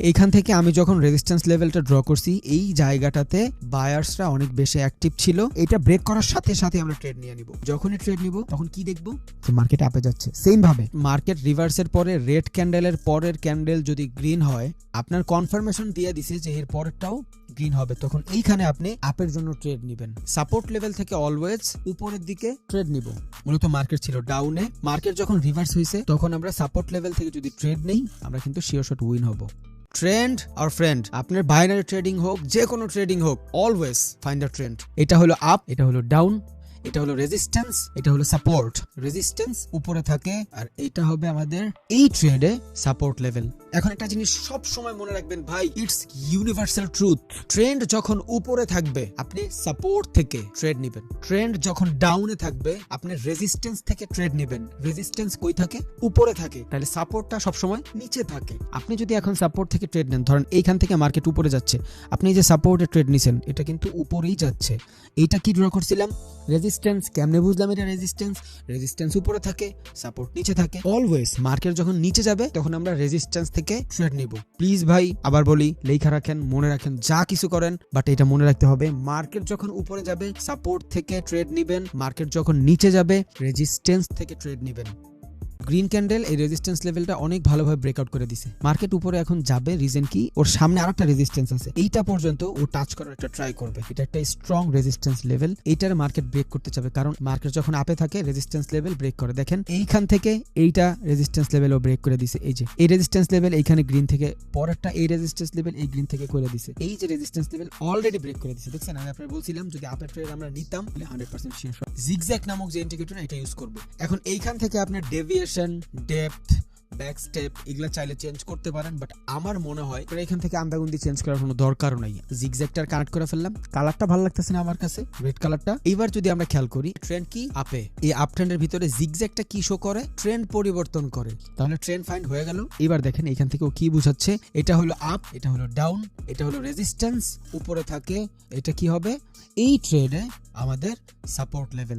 এইখান থেকে আমি যখন রেজিস্ট্যান্স লেভেলটা ড্র করছি এই জায়গাটাতে বায়ার্সরা অনেক বেশি অ্যাক্টিভ ছিল। এটা ব্রেক করার সাথে সাথে আমরা ট্রেড নিয়ে নিব। যখনই ট্রেড নিব তখন কি দেখব? যে মার্কেট আপে যাচ্ছে। সেম ভাবে। মার্কেট রিভার্সের পরে রেড ক্যান্ডেলের পরের ক্যান্ডেল যদি গ্রিন হয় আপনার কনফার্মেশন দিয়ে দিছে যে এর পরেরটাও গ্রিন হবে, তখন এইখানে আপনি আপের জন্য ট্রেড নেবেন। সাপোর্ট লেভেল থেকে অলওয়েজ উপরের দিকে ট্রেড নিব। মূলত মার্কেট ছিল ডাউনে মার্কেট যখন রিভার্স হয়েছে তখন আমরা সাপোর্ট লেভেল থেকে যদি ট্রেড নেই, আমরা কিন্তু শিওর শট উইন হব। ট্রেন্ড আর ফ্রেন্ড আপনার বাইনারি ট্রেডিং হোক যে কোনো ট্রেডিং হোক অলওয়েজ ফাইন্ড দ্য ট্রেন্ড এটা হলো আপ এটা হলো ডাউন এটা হলো রেজিস্ট্যান্স এটা হলো সাপোর্ট রেজিস্ট্যান্স উপরে থাকে আর এটা হবে আমাদের এই ট্রেডে সাপোর্ট লেভেল এখন একটা জিনিস সব সময় মনে রাখবেন ভাই ইটস ইউনিভার্সাল ট্রুথ ট্রেন্ড যখন উপরে থাকবে, আপনি সাপোর্ট থেকে ট্রেড নেবেন। ট্রেন্ড যখন ডাউনে থাকবে, আপনি রেজিস্ট্যান্স থেকে ট্রেড নেবেন। রেজিস্ট্যান্স কই থাকে? উপরে থাকে। তাহলে সাপোর্টটা সবসময় নিচে থাকে। আপনি যদি এখন সাপোর্ট থেকে ট্রেড নেন, ধরেন এইখান থেকে মার্কেট উপরে যাচ্ছে, আপনি যে সাপোর্টে ট্রেড নিছেন, এটা কিন্তু উপরেই যাচ্ছে। এইটা কি ড্র করছিলাম? রেজিস্ট্যান্স কেমনে বুঝলাম এটা রেজিস্ট্যান্স রেজিস্ট্যান্স উপরে থাকে সাপোর্ট নিচে থাকে। অলওয়েজ মার্কেট যখন নিচে যাবে, তখন আমরা রেজিস্ট্যান্স থেকে ট্রেড নিব। প্লিজ ভাই, আবার বলি, লেখা রাখেন, মনে রাখেন, যা কিছু করেন বাট এটা মনে রাখতে হবে মার্কেট যখন উপরে যাবে সাপোর্ট থেকে ট্রেড নেবেন মার্কেট যখন নিচে যাবে রেজিস্ট্যান্স থেকে ট্রেড নিবেন। গ্রিন ক্যান্ডেল এই রেজিস্ট্যান্স লেভেলটা অনেক ভালোভাবে ব্রেকআউট করে দিছে। মার্কেট উপরে এখন যাবে রিজন কি? ওর সামনে আরেকটা রেজিস্ট্যান্স আছে। এইটা পর্যন্ত ও টাচ করার একটা ট্রাই করবে। এটা একটা স্ট্রং রেজিস্ট্যান্স লেভেল এইটার মার্কেট ব্রেক করতে চাবে। কারণ মার্কেট যখন আপে থাকে রেজিস্ট্যান্স লেভেল ব্রেক করে। দেখেন, এইখান থেকে এইটা রেজিস্ট্যান্স ও ব্রেক করে দিছে। এই যে, এই রেজিস্ট্যান্স লেভেল এইখানে গ্রিন থেকে, পরেরটা এই রেজিস্ট্যান্স লেভেল এই গ্রিন থেকে করে দিছে। এই যে রেজিস্ট্যান্স লেভেল অলরেডি ব্রেক করে দিছে। দেখছেন, আমি আপনার বলছিলাম, যদি আপের ট্রেড আমরা নিতাম, তাহলে হান্ড্রেড পার্সেন্ট শিওর জিগজ্যাক নামক যে ইন্ডিকেটর এটা ইউজ করব। এখন এইখান থেকে আপনার ডেভিয়েশন ডেপথ ব্যাক স্টেপ এগুলো চাইলে চেঞ্জ করতে পারেন বাট আমার মনে হয় এখান থেকে আন্দাগুন্দি চেঞ্জ করার কোনো দরকারও নাই। জিগজ্যাকটার কানেক্ট করে ফেললাম। কালারটা ভালো লাগতেছে না আমার কাছে? রেড কালারটা এবার যদি আমরা খেয়াল করি ট্রেন্ড কি? আপে এই আপ ট্রেন্ডের ভিতরে জিগজ্যাকটা কি শো করে? ট্রেন্ড পরিবর্তন করে। তাহলে ট্রেন্ড ফাইন্ড হয়ে গেল। এবার দেখেন এখান থেকে ও কি বুঝাচ্ছে। এটা হলো আপ এটা হলো ডাউন এটা হলো রেজিস্ট্যান্স উপরে থাকে, এটা কি হবে? এই ট্রেডে আমাদের সাপোর্ট লেভেল